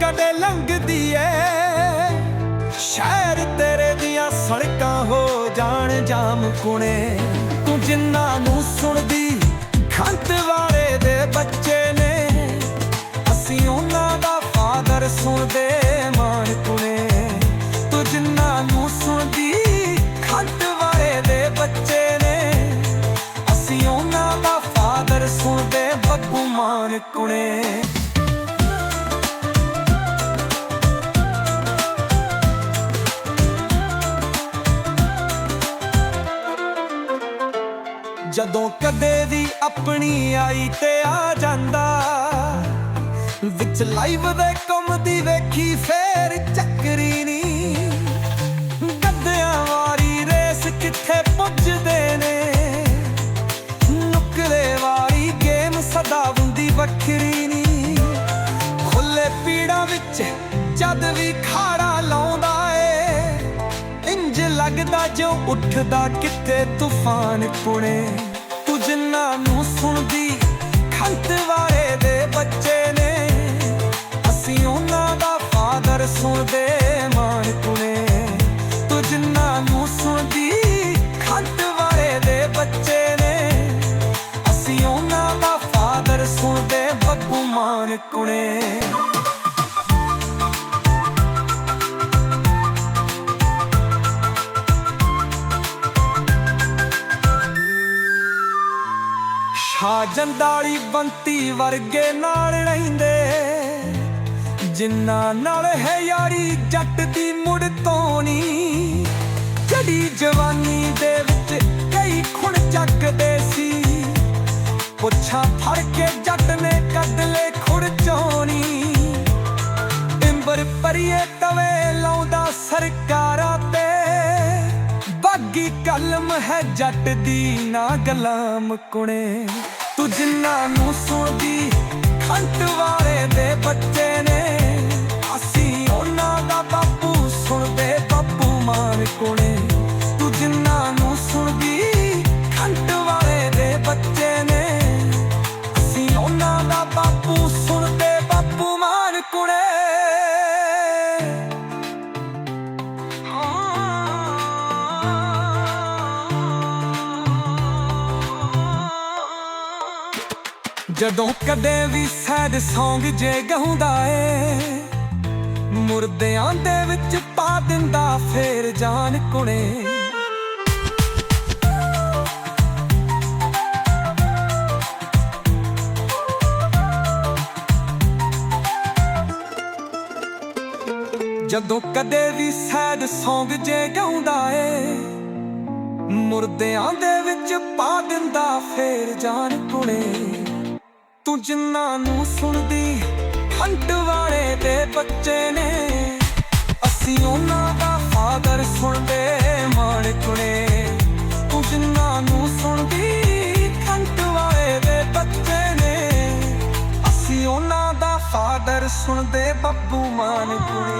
ਕਦੇ ਲੰਘਦੀ ਏ। ਸ਼ਹਿਰ ਤੇਰੇ ਦੀਆਂ ਸੜਕਾਂ ਹੋ ਜਾਣ ਜਾਮ ਕੁਣੇ। ਤੂੰ ਜਿੰਨਾ ਨੂੰ ਸੁਣਦੀ, ਖੰਤ ਵਾਲੇ ਦੇ ਬੱਚੇ ਨੇ। ਅਸੀਂ ਉਹਨਾਂ ਦਾ ਫਾਦਰ ਸੁਣਦੇ ਮਾਣ ਕੁਣੇ। ਤੂੰ ਜਿੰਨਾ ਨੂੰ ਸੁਣਦੀ, ਖੰਤ ਵਾਲੇ ਦੇ ਬੱਚੇ ਨੇ। ਅਸੀਂ ਉਹਨਾਂ ਦਾ ਫਾਦਰ ਸੁਣਦੇ ਬੱਬੂ ਮਾਨ ਕੁਣੇ। ਜਦੋਂ ਕਦੇ ਵੀ ਆਪਣੀ ਆਈ ਤੇ ਆ ਜਾਂਦਾ। ਵਿੱਚ ਲਾਈਵ ਦੇ ਘੁੰਮਦੀ ਵੇਖੀ ਫੇਰ ਚੱਕਰੀ ਨੀ ਗੱਦਿਆਂ ਵਾਰੀ ਰੇਸ ਕਿੱਥੇ ਪੁੱਜਦੇ ਨੇ? ਨੁਕਰੇ ਵਾਲੀ ਗੇਮ ਸਦਾ ਹੁੰਦੀ ਵੱਖਰੀ ਨੀ ਖੁੱਲੇ ਪੀੜਾਂ ਵਿੱਚ ਜਦ ਵੀ ਖਾੜਾ ਲਾਉਂਦਾ ਏ ਇੰਜ ਲੱਗਦਾ ਜੋ ਉੱਠਦਾ ਕਿਤੇ ਤੂਫਾਨ ਪੁਣੇ। ਸੁਣਦੇ ਮਾਣ ਕੁਣੇ, ਤੂੰ ਜਿੰਨਾਂ ਨੂੰ ਸੁਣਦੀ, ਖੰਤ ਵਾਲੇ ਦੇ ਬੱਚੇ ਨੇ। ਅਸੀਂ ਉਹਨਾਂ ਦਾ ਫਾਦਰ ਸੁਣਦੇ ਬੱਬੂ ਮਾਨ ਕੁਣੇ। ਸ਼ਾਜੰਦਾਲੀ ਬੰਤੀ ਵਰਗੇ ਨਾਲ ਰਹਿੰਦੇ। ਜਿੰਨਾ ਨਾਲ ਹੈ ਯਾਰੀ, ਜੱਟ ਦੀ ਮੁੜ ਤੋਣੀ। ਜੜੀ ਜਵਾਨੀ ਦੇ ਵਿੱਚ ਕਈ ਖੁਣ ਚੱਕਦੇ ਸੀ। ਪੁੱਛਾਂ ਫੜ ਕੇ ਜੱਟ ਨੇ ਕੱਢ ਲੈ ਖੁੜ ਚੋਣੀ। ਇੰਬਰ ਪਰੀਏ ਤਵੇ ਲਾਉਂਦਾ ਸਰਕਾਰਾਂ ਤੇ। ਬਾਗੀ ਕਲਮ ਹੈ ਜੱਟ ਦੀ ਨਾ ਗਲਾਮ ਕੁਣੇ। ਤੂੰ ਜਿੰਨਾ ਨੂੰ ਸੁਣਦੀ ਖੰਤ ਵਾਲੇ ਦੇ ਬੱਚੇ। ਜਦੋਂ ਕਦੇ ਵੀ ਸੈਡ Song ਜੇ ਗਾਉਂਦਾ ਏ, ਮੁਰਦਿਆਂ ਦੇ ਵਿੱਚ ਪਾ ਦਿੰਦਾ ਫੇਰ ਜਾਨ ਕੁਣੇ। ਜਦੋਂ ਕਦੇ ਵੀ ਸੈਡ Song ਜੇ ਗਾਉਂਦਾ ਏ, ਮੁਰਦਿਆਂ ਦੇ ਵਿੱਚ ਪਾ ਦਿੰਦਾ ਫੇਰ ਜਾਨ ਕੁਣੇ। ਤੂੰ ਜਿੰਨਾਂ ਨੂੰ ਸੁਣਦੀ ਹੰਟ ਵਾਲੇ ਦੇ ਬੱਚੇ ਨੇ। ਅਸੀਂ ਉਹਨਾਂ ਦਾ ਫਾਦਰ ਸੁਣਦੇ ਮਾਣਕੁਣੇ ਤੂੰ ਜਿੰਨਾਂ ਨੂੰ ਸੁਣਦੀ ਹੰਟ ਵਾਲੇ ਦੇ ਬੱਚੇ ਨੇ। ਅਸੀਂ ਉਹਨਾਂ ਦਾ ਫਾਦਰ ਸੁਣਦੇ, ਬੱਬੂ ਮਾਨਕੁਣੇ